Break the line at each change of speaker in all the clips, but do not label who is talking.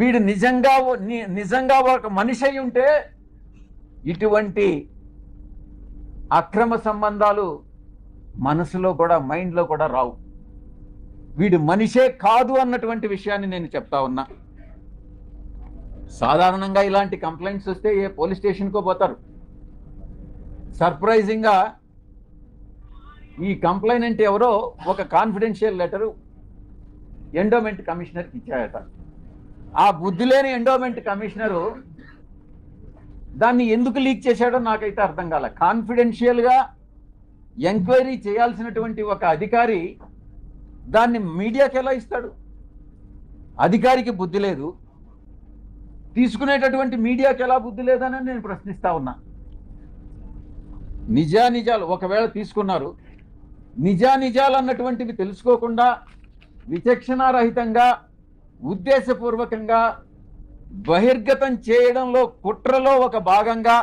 వీడు నిజంగా ఓ- ని- నిజంగా ఒక మనిషి అయి ఉంటే ఇటువంటి అక్రమ సంబంధాలు మనసులో కూడా మైండ్లో కూడా రావు. వీడు మనిషే కాదు అన్నటువంటి విషయాన్ని నేను చెప్తా ఉన్నా. సాధారణంగా ఇలాంటి కంప్లైంట్స్ వస్తే ఏ పోలీస్ స్టేషన్కో పోతారు. సర్ప్రైజింగ్గా ఈ కంప్లైనెంట్ ఎవరో ఒక కాన్ఫిడెన్షియల్ లెటరు ఎండోమెంట్ కమిషనర్కి ఇచ్చాయట. ఆ బుద్ధి లేని ఎండోమెంట్ కమిషనరు దాన్ని ఎందుకు లీక్ చేశాడో నాకైతే అర్థం కాల. కాన్ఫిడెన్షియల్గా ఎంక్వైరీ చేయాల్సినటువంటి ఒక అధికారి దాన్ని మీడియాకి ఎలా ఇస్తాడు? అధికారికి బుద్ధి లేదు. తీసుకునేటటువంటి మీడియాకి ఎలా బుద్ధి లేదని నేను ప్రశ్నిస్తా ఉన్నా. నిజానిజాలు ఒకవేళ తీసుకున్నారు నిజానిజాలు అన్నటువంటివి తెలుసుకోకుండా విచక్షణారహితంగా ఉద్దేశపూర్వకంగా బహిర్గతం చేయడంలో కుట్రలో ఒక భాగంగా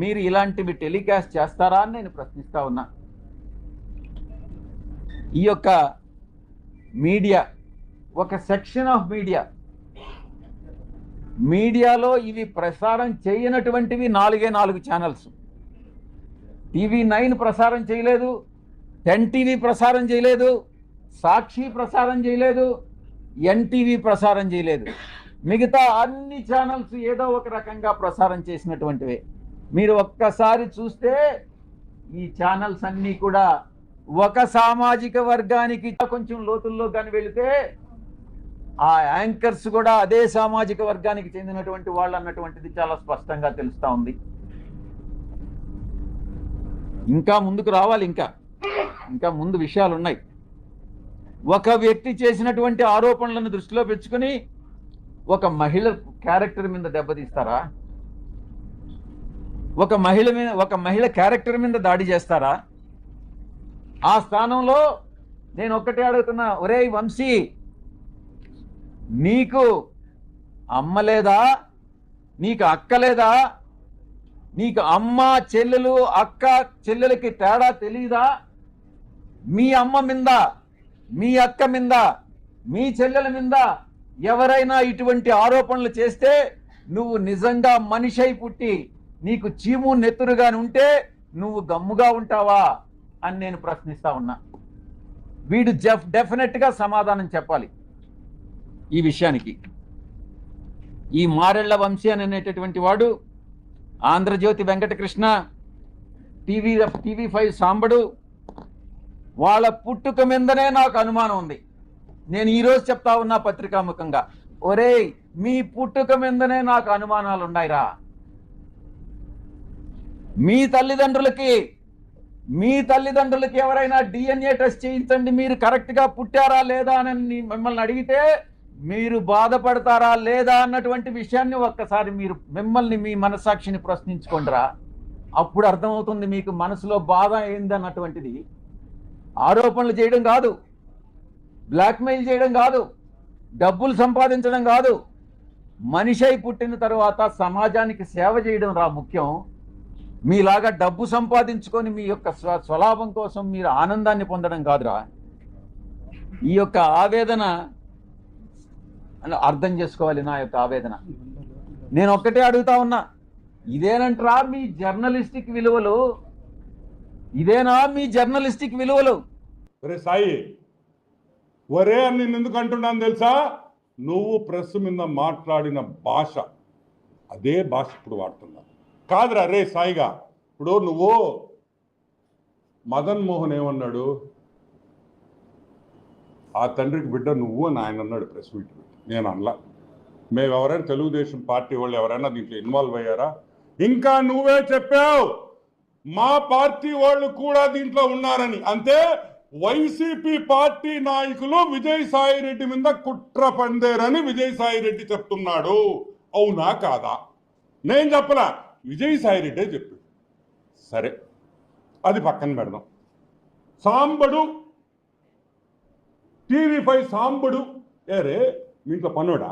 మీరు ఇలాంటివి టెలికాస్ట్ చేస్తారా అని నేను ప్రశ్నిస్తా ఉన్నా. ఈ యొక్క మీడియా ఒక సెక్షన్ ఆఫ్ మీడియా మీడియాలో ఇవి ప్రసారం చేయనటువంటివి నాలుగే నాలుగు ఛానల్స్. టీవీ నైన్ ప్రసారం చేయలేదు టెన్ టీవీ ప్రసారం చేయలేదు సాక్షి ప్రసారం చేయలేదు ఎన్టీవీ ప్రసారం చేయలేదు. మిగతా అన్ని ఛానల్స్ ఏదో ఒక రకంగా ప్రసారం చేసినటువంటివే. మీరు ఒక్కసారి చూస్తే ఈ ఛానల్స్ అన్నీ కూడా ఒక సామాజిక వర్గానికి కొంచెం లోతుల్లో కానీ వెళితే ఆ యాంకర్స్ కూడా అదే సామాజిక వర్గానికి చెందినటువంటి వాళ్ళు అన్నటువంటిది చాలా స్పష్టంగా తెలుస్తూ ఉంది. ఇంకా ముందుకు రావాలి ఇంకా. ఇంకా ముందు విషయాలు ఉన్నాయి ఒక వ్యక్తి చేసినటువంటి ఆరోపణలను దృష్టిలో పెంచుకొని ఒక మహిళ క్యారెక్టర్ మీద దెబ్బతీస్తారా ఒక మహిళ మీద ఒక మహిళ క్యారెక్టర్ మీద దాడి చేస్తారా? ఆ స్థానంలో నేను ఒక్కటే అడుగుతున్నా ఒరేయ్ వంశీ నీకు అమ్మ లేదా? నీకు అక్క లేదా? నీకు అమ్మ చెల్లెలు అక్క చెల్లెలకి తేడా తెలీదా? మీ అమ్మ మిందా మీ అక్క మింద మీ చెల్లెల మింద ఎవరైనా ఇటువంటి ఆరోపణలు చేస్తే నువ్వు నిజంగా మనిషి పుట్టి నీకు చీము నెత్తురుగాని ఉంటే నువ్వు గమ్ముగా ఉంటావా అని నేను ప్రశ్నిస్తా ఉన్నా. వీడు జెఫ్ డెఫినెట్గా సమాధానం చెప్పాలి ఈ విషయానికి. ఈ మారెళ్ళ వంశీ అని అనేటటువంటి వాడు Andhrajyothy Venkatakrishna TV TV five Sambadu వాళ్ళ పుట్టుక మీదనే నాకు అనుమానం ఉంది. నేను ఈరోజు చెప్తా ఉన్నా పత్రికాముఖంగా. ఒరేయ్ మీ పుట్టుక మీదనే నాకు అనుమానాలు ఉన్నాయిరా. మీ తల్లిదండ్రులకి మీ తల్లిదండ్రులకి ఎవరైనా డిఎన్ఏ టెస్ట్ చేయించండి. మీరు కరెక్ట్గా పుట్టారా లేదా అని మిమ్మల్ని అడిగితే మీరు బాధపడతారా లేదా అన్నటువంటి విషయాన్ని ఒక్కసారి మీరు మిమ్మల్ని మీ మనస్సాక్షిని ప్రశ్నించుకోండిరా. అప్పుడు అర్థమవుతుంది మీకు మనసులో బాధ ఏంది అన్నటువంటిది. ఆరోపణలు చేయడం కాదు. బ్లాక్మెయిల్ చేయడం కాదు. డబ్బులు సంపాదించడం కాదు. మనిషి అయి పుట్టిన తర్వాత సమాజానికి సేవ చేయడం రా ముఖ్యం. మీలాగా డబ్బు సంపాదించుకొని మీ యొక్క స్వ స్వలాభం కోసం మీరు ఆనందాన్ని పొందడం కాదురా. ఈ యొక్క ఆవేదన అర్థం చేసుకోవాలి నా యొక్క ఆవేదన. నేను ఒక్కటే అడుగుతా ఉన్నా. ఇదేనంటారా మీ జర్నలిస్టిక్ విలువలు? ఇదేనా మీ జర్నలిస్టిక్ విలువలు?
ఒరే సాయి ఒరే అని నేను ఎందుకు అంటున్నాను తెలుసా? నువ్వు ప్రెస్ మీద మాట్లాడిన భాష అదే భాష ఇప్పుడు వాడుతున్నా కాదురా రే సాయిగా ఇప్పుడు నువ్వు మదన్ మోహన్ ఏమన్నాడు? ఆ తండ్రికి బిడ్డ నువ్వు అని ఆయన అన్నాడు ప్రెస్ మీట్ నేను అనలా. మేము ఎవరైనా తెలుగుదేశం పార్టీ వాళ్ళు ఎవరైనా దీంట్లో ఇన్వాల్వ్ అయ్యారా? ఇంకా నువ్వే చెప్పావు! మా పార్టీ వాళ్ళు కూడా దీంట్లో ఉన్నారని. అంతే వైసీపీ పార్టీ నాయకులు విజయసాయి రెడ్డి మీద కుట్ర పందేరని విజయసాయి రెడ్డి చెప్తున్నాడు. అవునా కాదా? నేను చెప్పలా విజయసాయి రెడ్డే చెప్పు సరే అది పక్కన పెడదాం. Sambadu TV five Sambadu. ఏరే మీ ఇంట్లో పనుడా?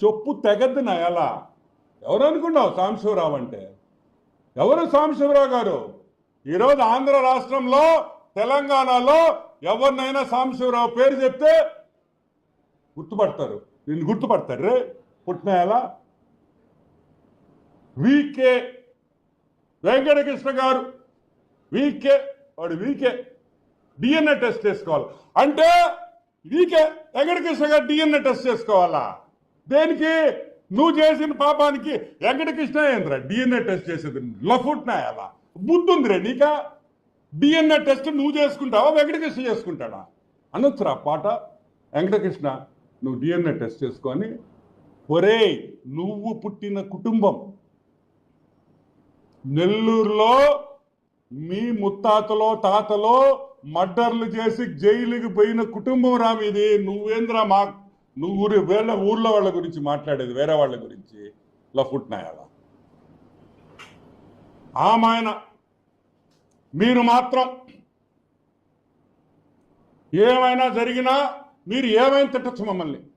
చెప్పు తెగద్దు నా ఎలా? ఎవరు అనుకున్నావు సాంబశివరావు అంటే? ఎవరు సాంబశివరావు గారు? ఈరోజు ఆంధ్ర రాష్ట్రంలో తెలంగాణలో ఎవరినైనా సాంబశివరావు పేరు చెప్తే గుర్తుపడతారు. నిన్ను గుర్తుపడతారు రే పుట్టినాయాలా. వీకే వెంకటకృష్ణ గారు. వీకే వాడు వీకే డిఎన్ఏ టెస్ట్ చేసుకోవాలి. అంటే వీకే వెంకటకృష్ణ గారు డిఎన్ఏ టెస్ట్ చేసుకోవాలా? దేనికి? నువ్వు చేసిన పాపానికి వెంకటకృష్ణ ఏంద్రా డిఎన్ఏ టెస్ట్ చేసేది లఫుట్నాయాలా బుద్ధి ఉందిరే నీకా? డిఎన్ఏ టెస్ట్ నువ్వు చేసుకుంటావా వెంకటకృష్ణ చేసుకుంటాడా? అనొచ్చురా పాట? వెంకటకృష్ణ నువ్వు డిఎన్ఏ టెస్ట్ చేసుకొని ఒరేయ్ నువ్వు పుట్టిన కుటుంబం. నెల్లూరులో మీ ముత్తాతలో తాతలో మర్డర్లు చేసి జైలుకి పోయిన కుటుంబం రా మీది. నువ్వేంద్రా మా నువ్వు ఊరి వేళ ఊర్లో వాళ్ళ గురించి మాట్లాడేది వేరే వాళ్ళ గురించి. లఫుట్నాయాల? ఆమాయన మీరు మాత్రం ఏమైనా జరిగినా మీరు ఏమైనా తిట్టచ్చు మమ్మల్ని.